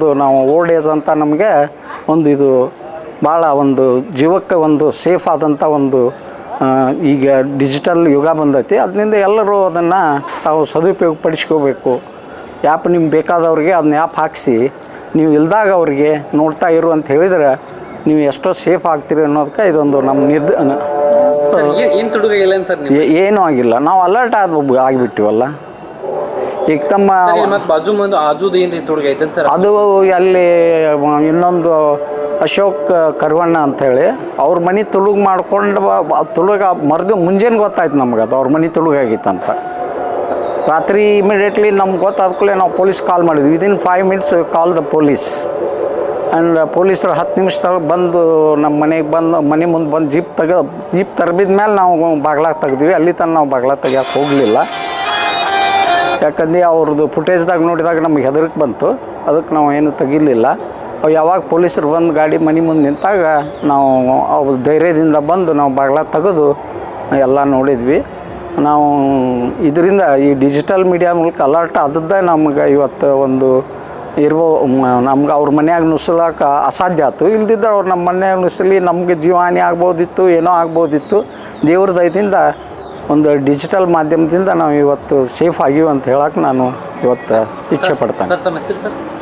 ಇದು ನಾವು old age ಅಂತ ನಮಗೆ ಒಂದು ಇದು ಭಾಳ ಒಂದು ಜೀವಕ್ಕೆ ಒಂದು ಸೇಫ್ ಆದಂಥ ಒಂದು ಈಗ ಡಿಜಿಟಲ್ ಯುಗ ಬಂದೈತಿ. ಅದರಿಂದ ಎಲ್ಲರೂ ಅದನ್ನು ತಾವು ಸದುಪಯೋಗ ಪಡಿಸ್ಕೋಬೇಕು ಆ್ಯಪ್ ನಿಮ್ಗೆ ಬೇಕಾದವ್ರಿಗೆ ಅದನ್ನ ಆ್ಯಪ್ ಹಾಕಿಸಿ. ನೀವು ಇಲ್ದಾಗ ಅವ್ರಿಗೆ ನೋಡ್ತಾ ಇರು ಅಂತ ಹೇಳಿದ್ರೆ ನೀವು ಎಷ್ಟೋ ಸೇಫ್ ಆಗ್ತೀರಿ ಅನ್ನೋದಕ್ಕೆ ಇದೊಂದು ನಮ್ಮ ನಿರ್ದ ಏನೂ ಆಗಿಲ್ಲ. ನಾವು ಅಲರ್ಟ್ ಆದ ಆಗಿಬಿಟ್ಟಿವಲ್ಲ. ಈಗ ತಮ್ಮ ಮತ್ತೆ ಬಾಜು ಮಂದು ಆಜುದ ಏನ್ರಿ ತುಡುಗ ಐತೆ ಸರ್? ಅದು ಅಲ್ಲಿ ಇನ್ನೊಂದು ಅಶೋಕ್ ಕರ್ವಣ್ಣ ಅಂಥೇಳಿ ಅವ್ರ ಮನೆ ತುಳುಗ್ ಮಾಡ್ಕೊಂಡು ತುಳುಗ ಮರ್ದು ಮುಂಜಾನೆ ಗೊತ್ತಾಯ್ತು ನಮ್ಗೆ ಅದು ಅವ್ರ ಮನೆ ತುಳುಗಾಗಿತ್ತಂತ ರಾತ್ರಿ ಇಮಿಡಿಯೇಟ್ಲಿ ನಮ್ಗೆ ಗೊತ್ತಾದ ಕೂಡಲೇ ನಾವು ಪೊಲೀಸ್ ಕಾಲ್ ಮಾಡಿದ್ವಿ. Within five minutes call the police and ಪೊಲೀಸರು ಹತ್ತು ನಿಮಿಷದಾಗ ಬಂದು ನಮ್ಮ ಮನೆಗೆ ಬಂದು ಮನೆ ಮುಂದೆ ಬಂದು ಜೀಪ್ ತೆಗೆ ಜೀಪ್ ಮೇಲೆ ನಾವು ಬಾಗ್ಲಾಗ ತೆಗ್ದ್ವಿ. ಅಲ್ಲಿ ತನಕ ನಾವು ಬಾಗ್ಲಾಗ ತೆಗಿಯೋಕ್ಕೆ ಹೋಗಲಿಲ್ಲ. ಯಾಕಂದ್ರೆ ಅವ್ರದ್ದು ಫುಟೇಜ್ದಾಗ ನೋಡಿದಾಗ ನಮ್ಗೆ ಹೆದರಿಕೆ ಬಂತು. ಅದಕ್ಕೆ ನಾವು ಏನು ತೆಗಿಲಿಲ್ಲ. ಅವು ಯಾವಾಗ ಪೊಲೀಸರು ಬಂದು ಗಾಡಿ ಮನೆ ಮುಂದೆ ನಿಂತಾಗ ನಾವು ಅವ್ರ ಧೈರ್ಯದಿಂದ ಬಂದು ನಾವು ಬಾಗ್ಲ ತೆಗೆದು ಎಲ್ಲ ನೋಡಿದ್ವಿ. ನಾವು ಇದರಿಂದ ಈ ಡಿಜಿಟಲ್ ಮೀಡಿಯಾ ಮೂಲಕ ಅಲರ್ಟ್ ಆದದ್ದೇ ನಮ್ಗೆ ಇವತ್ತು ಒಂದು ಇರ್ಬೋ, ನಮ್ಗೆ ಅವ್ರ ಮನ್ಯಾಗ ನುಸುಳಕ್ಕೆ ಅಸಾಧ್ಯ ಆಯ್ತು ಇಲ್ದಿದ್ರೆ ಅವ್ರು ನಮ್ಮ ಮನ್ಯಾಗ ನುಸುಲಿ ನಮಗೆ ಜೀವಹಾನಿ ಆಗ್ಬೋದಿತ್ತು, ಏನೋ ಆಗ್ಬೋದಿತ್ತು. ದೇವ್ರ ದಯದಿಂದ ಒಂದು ಡಿಜಿಟಲ್ ಮಾಧ್ಯಮದಿಂದ ನಾವು ಇವತ್ತು ಸೇಫ್ ಆಗಿವಿ ಅಂತ ಹೇಳಕ್ಕೆ ನಾನು ಇವತ್ತು ಇಚ್ಛೆ ಪಡ್ತೇನೆ.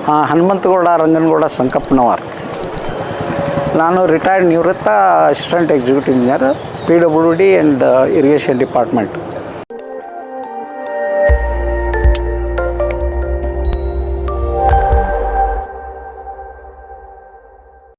ಹಾಂ ಹನುಮಂತಗೌಡ ರಂಗನಗೌಡ ಸಂಕಪ್ಪನವರ್. ನಾನು ರಿಟೈರ್ಡ್ ನಿವೃತ್ತ assistant executive engineer P W D and irrigation department